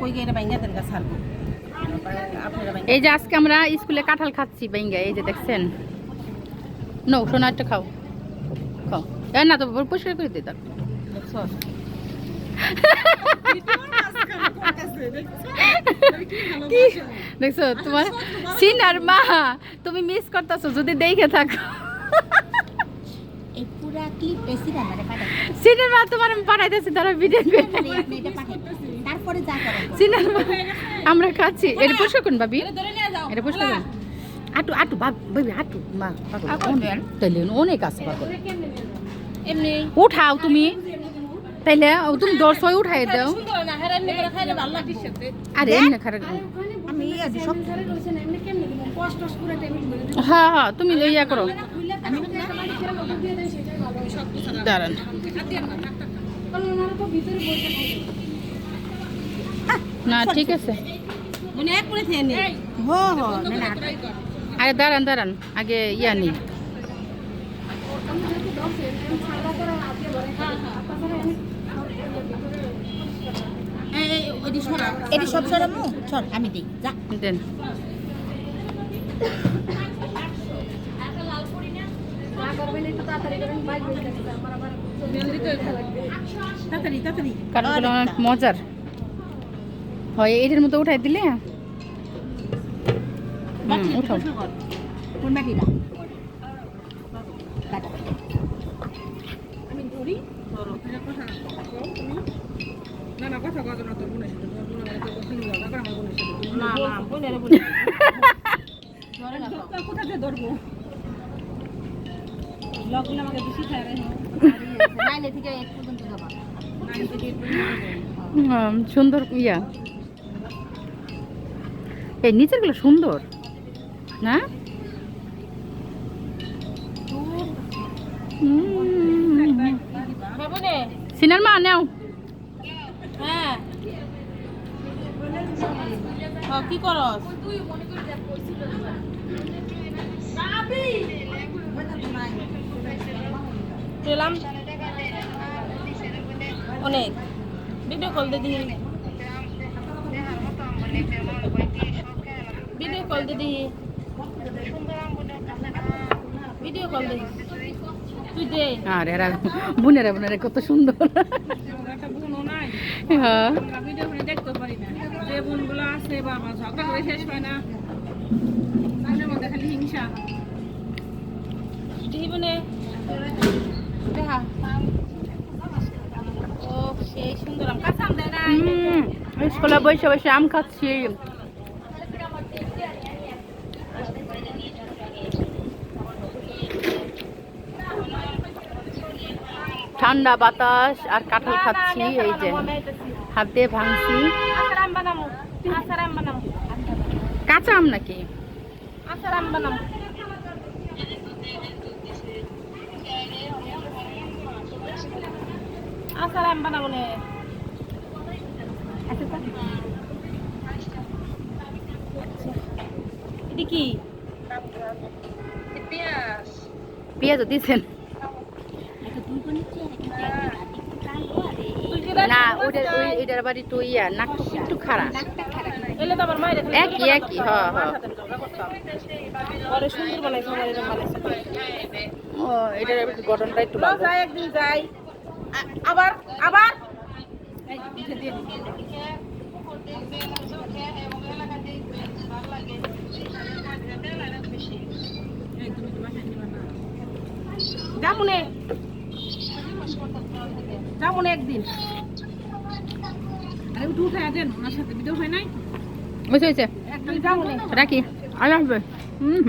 কই বাইঙ্গা দেন এই যে আজকে আমরা স্কুলে কাঁঠাল খাচ্ছি বাইঙ্গা এই যে দেখছেন। নো সোনা একটা খাও। খাও। এ না তো পরিষ্কার করে দিতাম দেখছ দেখছ তোমার সিনার মা তুমি মিস করতেছো যদি দেখে থাকো। সিনার মা তোমার আমি পাঠাইতেছি তারা ভিডিও করে তারপরে যা করেন সিনার আমরা খাচ্ছি। এটা পরিষ্কার করুন ভাবি? ধরে নিয়ে যাও এটা পরিষ্কার করুন আটু আটু ভাব আটু মা। তাইলে অনেক আছে পাগল। এমনি। উঠাও তুমি। তাইলে তুমি দশ ছয় উঠাই দাও। করে আরে এমনি খারাপ আমি সব হ্যাঁ হ্যাঁ তুমি ইয়া করো। আমি দাঁড়ান। না ঠিক আছে। মনে আরে দাঁড়ান দাঁড়ান। আগে ইয়া নি। এই এই ওইটি সরা। এটি সব সরামু সর আমি দিই যা। দেন। তাড়াতাড়ি তাড়াতাড়ি কারণ অনেক মজার। হয় এটার মতো উঠাই দিলে? উঠাও। সুন্দর ইয়া। এই নিচেরগুলো সুন্দর, না? হুম। বাবুনে সিনার মা নাও। কি করস পেলাম। অনেক। ভিডিও কল ভিডিও কল দিদি ভিডিও কল দিদি তুই দে। আর এরা বোনেরা বোনেরা কত সুন্দর। হ্যাঁ। ভিডিও দেখতে পারি না যে বোনগুলো আছে বাবা ঝগড়া করে শেষ হয় না মনের মধ্যে খালি হিংসা জীবনে দেখা। ও সেই সুন্দর আম। কাঁচা আম দেয় নাই। হুম, স্কুলে বসে বসে আম খাচ্ছি। ঠান্ডা বাতাস আর কাঁঠাল খাচ্ছি এই যে হাত দিয়ে ভাঙছি। কাঁচা আম নাকি? কি? পেঁয়াজও দিয়েছেন না ওটার ওই এটার বাড়ি তো ইয়া নাক একটু খারাপ একই একই হ্যাঁ হ্যাঁ। ও এটার গঠনটা একটু একদিন যাই। আবার আবার। এই, যাবুনে একদিন। আরে উঠে উঠে দেন ওনার সাথে। ভিডিও হয় নাই? বুঝতে হয়েছে। রাখি আল্লাহ হুম হুম।